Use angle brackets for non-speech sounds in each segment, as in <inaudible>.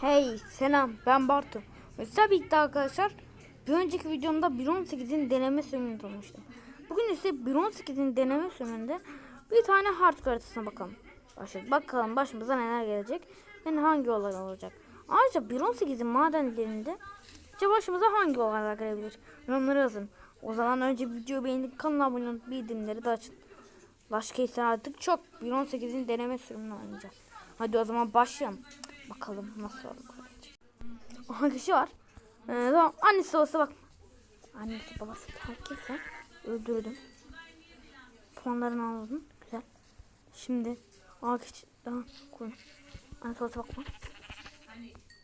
Hey selam ben Bartu. Tabii ki arkadaşlar bir önceki videomda 1.18'in deneme sürümünü tanımıştım. Bugün ise 1.18'in deneme sürümünde bir tane hard haritasına bakalım. Başladık. Bakalım başımıza neler gelecek ve hangi olay olacak. Ayrıca 1.18'in madenlerinde acaba başımıza hangi olaylar gelebilir? Yorumları yazın. O zaman önce videoyu beğenip kanala abone olup bildirimleri de açın. Başka ise artık çok 1.18'in deneme sürümünü oynayacağız. Hadi o zaman başlayalım. Bakalım nasıl olacak. Aha kişi var. Ee, tamam annesi babası bak. Annesi babası herkese öldürdüm. Puanlarını aldım. Güzel. Şimdi aha kişi daha koyun. Annesi babası bakma.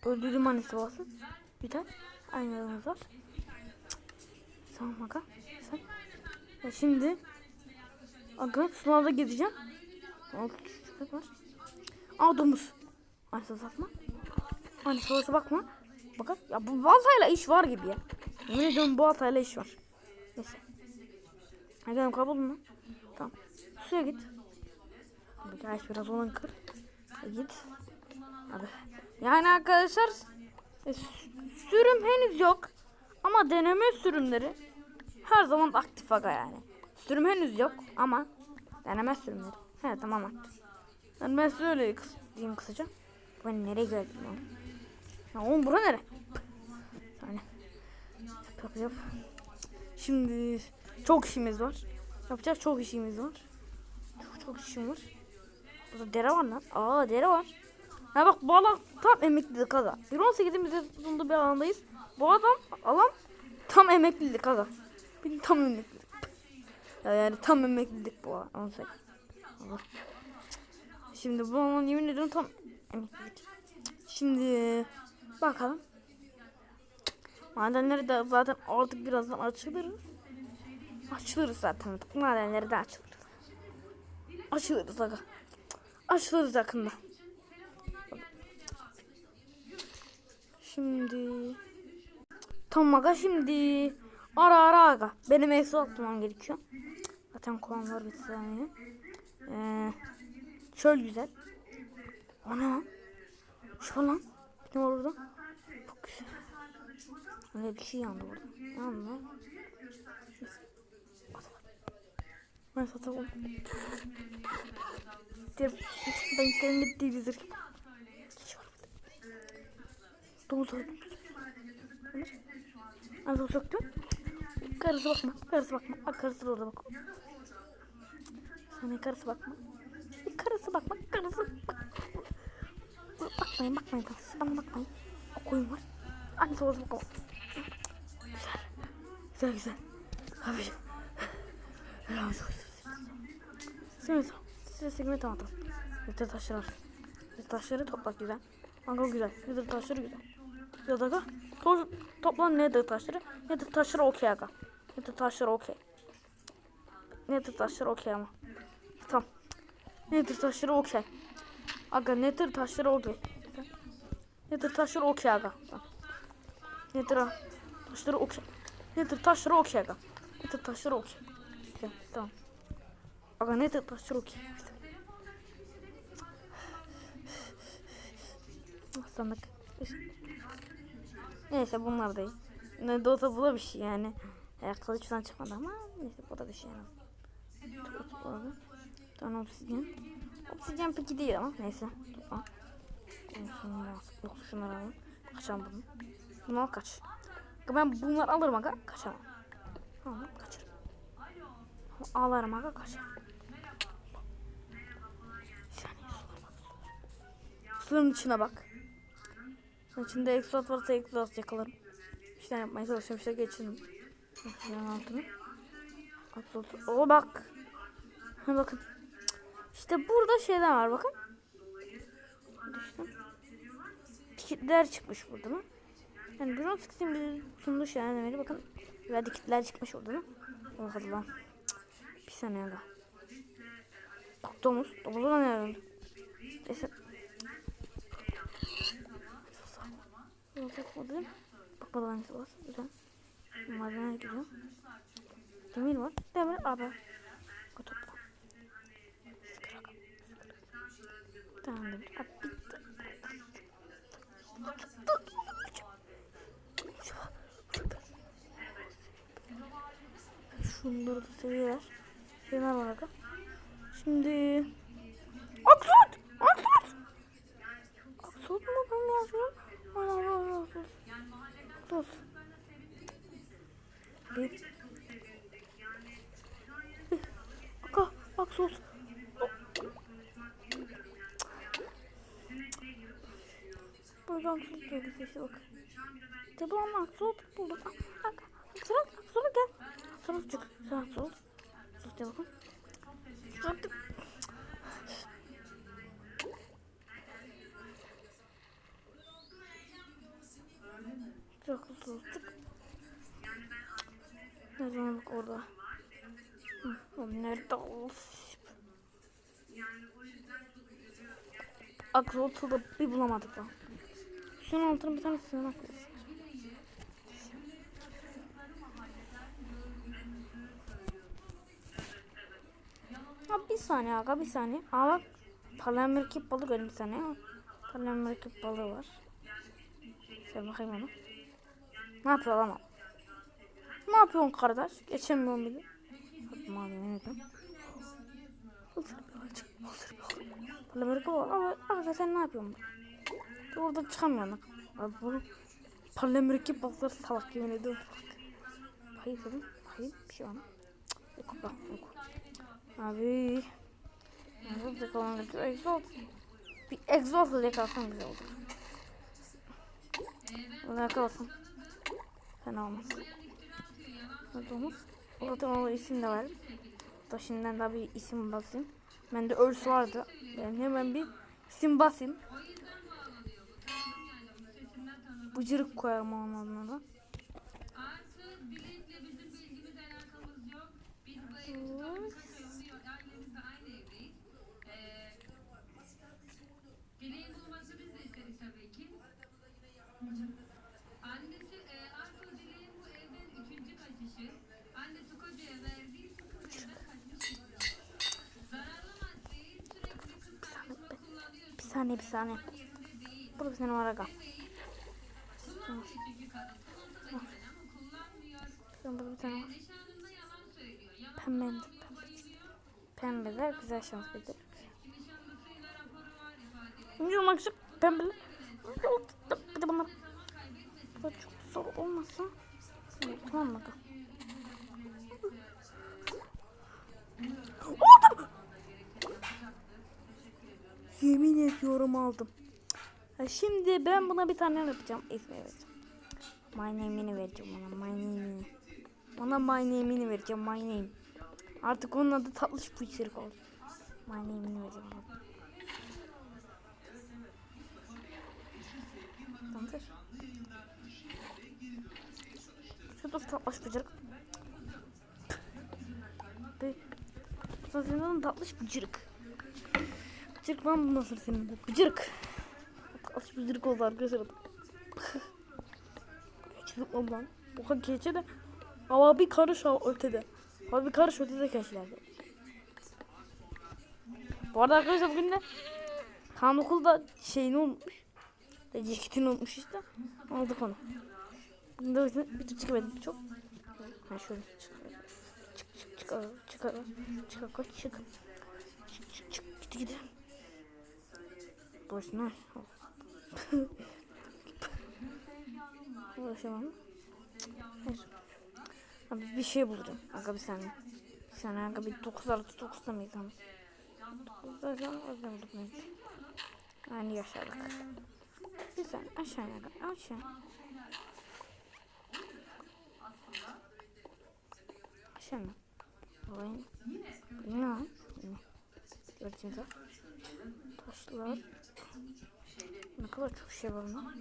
Öldürdüm annesi babası. Güzel. Aynı yanımız var. Tamam aga. Sen. Ya şimdi Aga sınavda gideceğim. Al köpek var. Aa domuz. Annesi bakma. Annesi babası bakma. Bakın ya bu baltayla iş var gibi ya. Yemin ediyorum bu baltayla iş var. Neyse. Hadi kayboldun lan. Tamam. Suya git. Bir daha biraz olan kır. Hadi git. Hadi. Yani arkadaşlar e, sü- sürüm henüz yok. Ama deneme sürümleri her zaman aktif aga yani. Sürüm henüz yok ama deneme sürümleri. He tamam aktif. Yani ben size öyle diyeyim kısaca. Ben nereye geldim lan? Ya oğlum bura nere? Yani. Yap yap. Şimdi çok işimiz var. Yapacak çok işimiz var. Çok çok işim var. Burada dere var lan. Aa dere var. Ha bak bu alan tam emeklilik aga. 1.18'in sonunda bir alandayız. Bu adam alan tam emeklilik aga. Bir tam emeklilik. Ya yani tam emeklilik bu alan. Şimdi bu alan yemin ediyorum tam. Şimdi bakalım. Madenleri de zaten artık birazdan açılır. Açılırız zaten artık. Madenleri de açılır. Açılırız aga. Açılırız yakında. Şimdi Tamam aga şimdi ara ara aga. Benim eksi atmam gerekiyor. Zaten kovan var bir saniye. Ee, çöl güzel. Ana. Şu lan. Ne var orada? Çok güzel. Öyle bir şey yandı burada. Yandı. Ben satalım. Ben internet var. domuz. Az soktum. Karısı bakma. Karısı bakma. Bak karısı da orada bak. Sana karısı bakma. Karısı bakma. Karısı bak. Bakmayın bakmayın karısı. Bana bakmayın. O koyun var. Annesi babası bakma. Güzel. Güzel güzel. Abi. Helal olsun. Şimdi size segment anlatalım. Yeter taşlar. Yeter taşları topla güzel. Kanka güzel. Yeter taşları güzel. Güzel aga. To toplan nedir taşları? Nedir taşları okey aga. Nedir taşları okey. Nedir taşları okey ama. Tamam. Nedir taşları okey. Aga nedir taşları okey. Nedir taşları okey aga. Tamam. Ha? taşları okey. Nedir taşları okey aga. Nedir taşları okey. Güzel, Tamam. Aga nedir taşları okey. Ah, Sandık. Neyse bunlar değil. Ne de olsa bu şey yani. E, kılıç falan çıkmadı ama neyse bu da bir şey yani. Tamam obsidyen. Obsidyen peki değil ama neyse. Topla. Yok şunları alalım. Kaçalım bunu. Al kaç. Ben bunları alırım aga kaçamam. Tamam kaçarım. Ağlarım aga kaçarım. Suların içine bak. İçinde egzoz varsa egzoz yakalarım. İşte yapmaya çalışıyorum işte geçirin. Şunun altını. Egzoz. Oo bak. Bakın. İşte burada şeyler var bakın. Tiketler çıkmış burada mı? Yani Bronze Kit'in bir sunduğu şeyler demeli. Bakın. Böyle dikitler çıkmış orada mı? Oh saniye aga. Bak domuz. Domuzu da ne arıyordu? Neyse. Bakmadım. Bakmadım hangisi var. Güzel. Madene gidiyor. Demir var. Demir abi. O Tamamdır. Bitti. Şunları da seviyorlar. Genel olarak. Şimdi... Aksut! Aksut! Aksut mu ben yazıyorum? Allah Allah Aksut. Aksut. Aka, Aksut. Aksot bölgesi işte bak. Bu ama Aksot bulduk. Bak. Aksot, Aksot gel. Aksot çık. Sen. Aksot gel bakın. Aksot. Çok çık. Ne zaman bak orada. Hı, Nerede olsun? Aksolot'u da bir bulamadık lan. Şunun altına bir tane sığınak koyalım. Ha bir saniye aga bir saniye. Aa bak parlamerkip balık gördüm bir saniye. Parlamerkip balığı var. Şöyle bakayım ona. Ne yapıyor lan? Ne yapıyorsun kardeş? Geçemiyorum bile. Fatma abi ne dedim? Hızır bir açık. Hızır bir açık. Parlamerkip ama aga sen ne yapıyorsun? Oradan çıkamıyorum. bak. Abi bu parlamerkip balıkları salak yemin ediyorum. Hayır dedim. Hayır bir şey var mı? Yok yok yok. Abi. Nasıl? Bir egzoz. Bir egzoz yakalasam güzel olur. Bunu yakalasam. Fena olmaz. Nerede olmaz? Zaten ona isim de verdim. Da şimdiden daha bir isim basayım. Bende örs vardı. Ben hemen bir isim basayım. Bıcırık koyarım onun adına da. Ee, e. Bir saniye bir saniye. Yerinde değil. Burada kullanmıyor. Şurada burada bir tane var. Pembe. Pembeler güzel şans verir. Nişanlısıyla raporu var ifadeleri. Şimdi olmak için pembeler. Bir de bunlar. Bu çok zor olmasa. Tamam mı? Aldım. Yemin ediyorum aldım. Şimdi ben buna bir tane yapacağım. İsmi vereceğim. My name'ini vereceğim ona. My name'ini. Ona my name'ini vereceğim. My name. Artık onun adı tatlış içerik oldu. My name'ini vereceğim. Tamamdır. Şurada tatlış bıcırık. Ve Sazının tatlış bıcırık. Bıcırık ben bundan sonra senin de bıcırık. Bıcırık oldu arkadaşlar. Çocuk lan. O kadar gece de hava bir karış ötede. Hava bir karış ötede keşlerdi. Bu arada arkadaşlar bugün de Kaan okulda şeyini unutmuş. E, Ceketini unutmuş işte. Aldık onu. Yüzden bir türlü çıkamadım çok. Ha şöyle çık. Çık çık çık çık çık çık. Çık çık çık gidi gidi. Boşuna. Uğraşamam. Neyse. Abi bir şey bulacağım. Aga bir saniye. Bir saniye aga bir 9 artı 9'da mıyız ama? 9'da az bulduk neyse. Yani yaşadık. Bir saniye aşağıya aga aşağı. Aşağı mı? Olayın. Ne? Ne? Gördüğünüz. Taşlar. Ne kadar çok şey var lan.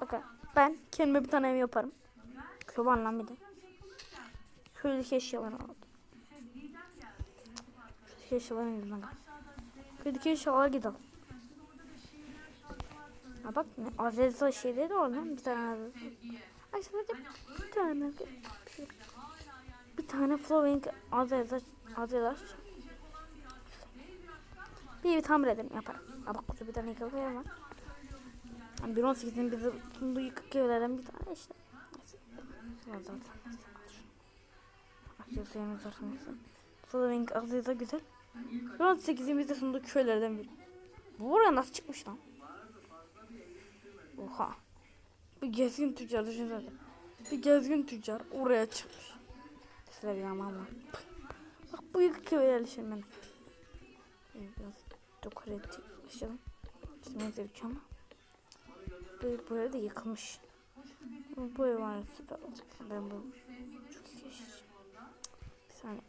Bakın ben kendime bir tane ev yaparım. Çoban lan bir de. Köydeki eşyaları aldım. Köydeki eşyaları ben. Köydeki eşyalara gidelim. Ha bak ne Azez'de şeyleri lan bir tane. Ay sadece bir tane bir tane Flowing Azez'de Hazırlar. Bir evi tamir edelim yaparım. Ha bak burada bir tane yıkık var. Yani 1.18'in bize sunduğu yıkık evlerden bir tane işte. Var zaten. Neyse. Sonra renk azı da güzel. 1.18'in bize sunduğu köylerden biri. Bu buraya nasıl çıkmış lan? Oha. Bir gezgin tüccar düşünsene. Bir gezgin tüccar oraya çıkmış. Bir ama. Bak bu yıkık köye yerleşim ben. Biraz. Yaşadım. İşte neyse bir ama. Bu, bu ev de yıkılmış. Bu, ev var. Ben bu çok geçeceğim. Bir saniye.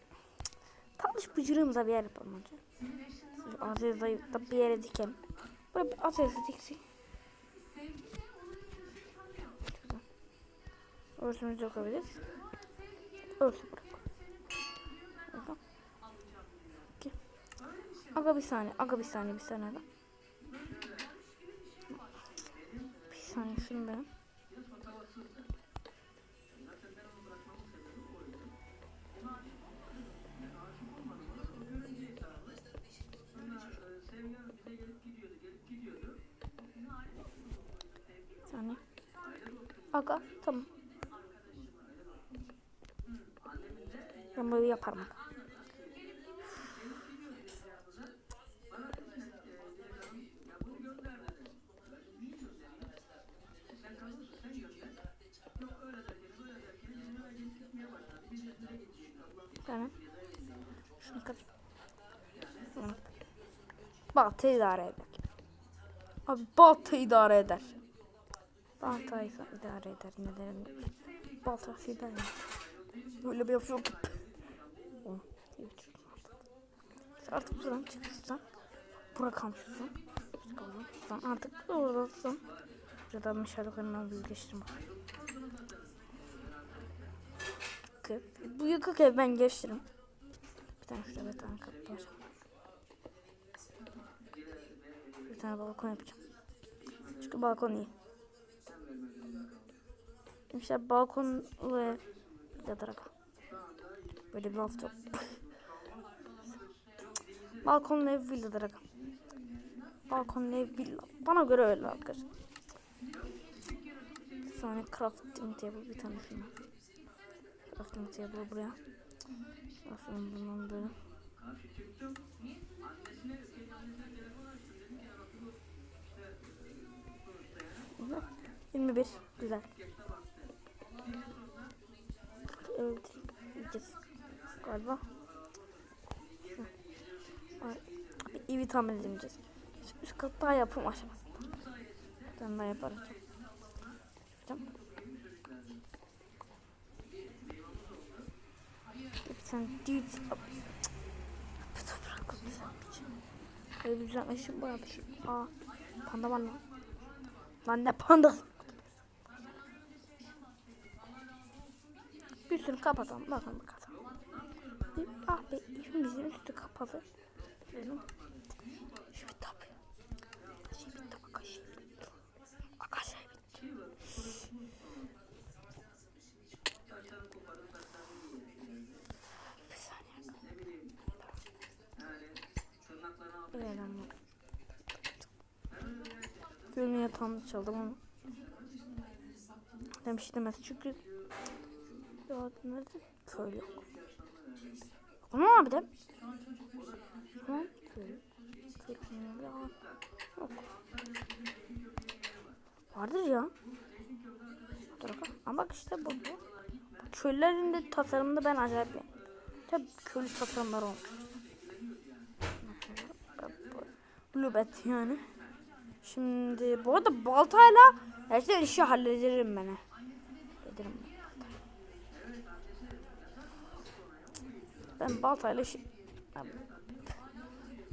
Tatlış bıcırığımıza bir yer yapalım önce. Aziz da bir yere dikelim. Buraya bir Aziz'i diksin. Örtümüzü yapabiliriz. Örtü bırak. Burada. İki. Aga bir saniye. Aga bir saniye. Bir saniye. Aga. Bir saniye. Şunu ben. Bir saniye. Aga tamam. Ben böyle yaparım. Tamam. Şunu kır. Balta idare eder. Abi balta idare eder. Balta idare eder. Ne derim? Balta idare eder. Böyle bir yapıyor bir çocuk artık. Artık buradan. Bırakalım şuradan. Çıkalım. Şuradan artık oradasın. Burada meşaleklerinden bir geçtim. Yıkık. Bu yıkık ev ben geçtirim. Bir tane şurada bir tane kapı var. Bir tane balkon yapacağım. Çünkü balkon iyi. İşte balkonlu ev yatarak. Böyle bir hafta. <laughs> Balkonlu ev villa direkt. Balkonlu ev villa. Bana göre öyle arkadaşlar. Tane crafting table bir tane şuna. Crafting table buraya. Aferin bundan böyle. Evet. 21 güzel. Evet. Gideceğiz. Galiba. Tamir edemeyeceğiz. Şu Üst kat daha yapım aşamasında. Tane daha yaparız. Yapacağım. Bir tane düğüt. Bir toprak düzeltmiş. Böyle bir düzeltmiş. Bu yapmış. Aa. Panda var lan. Lan ne pandası? Üstünü kapatalım. Bakalım bakalım. Ah be evimizin üstü kapalı. Benim. Şu tabi. Çaldım ama. Demiş demez çünkü. Ya nerede? Köy yok. Ama abi de. Yok. Vardır ya. Ama bak işte bu. bu. Köylerin de tasarımında ben acayip beğendim. Tabi köylü tasarımlar olmuş. Lübet yani. Şimdi bu arada baltayla gerçekten işi hallederim ben. he. Ederim ben. Ben baltayla işi...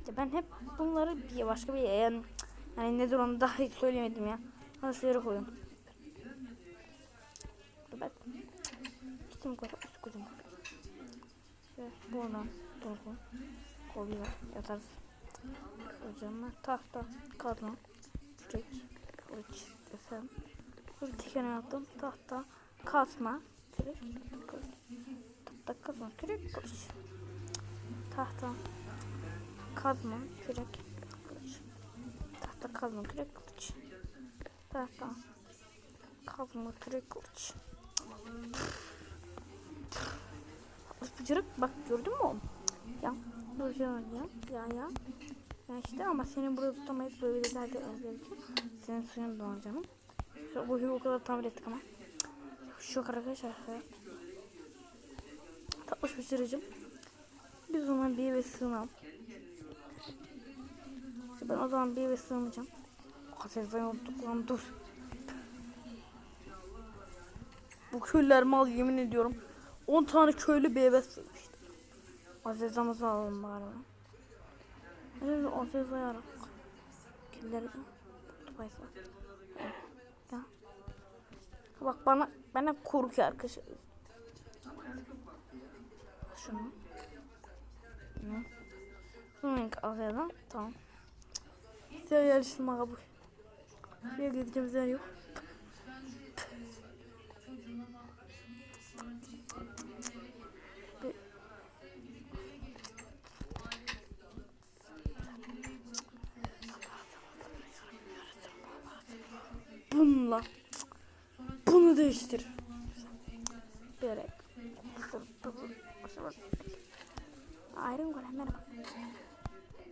ya ben hep bunları bir başka bir yani, yani nedir onu daha hiç söylemedim ya. Yanlış yere koyun. Lübet. Gittim. Üst koyacağım. Ve buradan dolgu. Kolye yatarız. Hocam tahta, kazma, kürek, kılıç desem. Bir diken yaptım. Tahta, kazma, kürek. Tahta, kazma, kürek. Tahta. Kazma. Kürek. Kılıç. Tahta kazma. Kürek kılıç. Tahta. Kazma. Kürek kılıç. Bıcırık bak gördün mü? Ya böyle ya ya ya. Ya işte ama senin burada tutamayız böyle derdi gerekiyor. Senin suyun donar canım. Şu bu o kadar tamir ettik ama. Şu arkadaşlar. Tatlış bıcırıcım. Biz ona bir eve sığınalım. Ben o zaman bir eve sığınacağım. Hasezden unuttuk lan dur. Bu köylüler mal yemin ediyorum. 10 tane köylü bir eve sığmıştı. Azizamızı alalım bari. Evet Aziz ayarak. Killeri de. Tupaysa. Ya. Bak bana bana korkuyor arkadaşlar. Şunu. Ne? Şunu Aziz'den tamam. Size yarıştırma kabul. Şuraya gideceğimiz yer yok. Bununla. Bunu değiştir. Börek. Ayrım golem merhaba.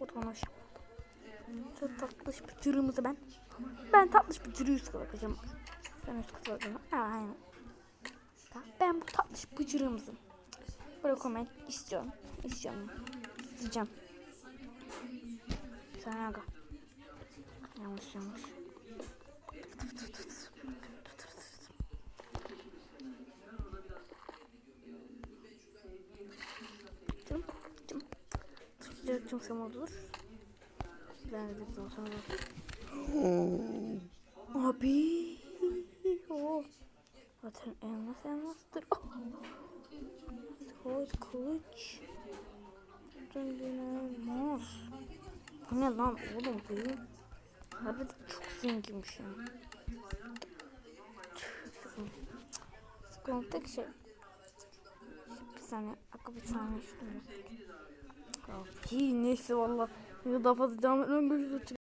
Oturmuş. Şu tatlış bir cırığımızı ben. Ben tatlış bir cırığı üst kata bakacağım. Ben üst kata aynen. Ben bu tatlış bıcırığımızı bırakmayı istiyorum. İstiyorum. İsteyeceğim. Sen aga. Yanlış yanlış. Cım cım. Cım sen olur. Ben de dedim sonra. Abi. Oh. Zaten elmas elmastır. Oh. Koy kılıç. Elmas. Bu ne lan oğlum bu? Harbi de çok zenginmiş ya. Sıkıntı tek şey. Bir saniye. Akı bir saniye şunu. Abi neyse valla. Daha fazla devam etmem. Görüşürüz.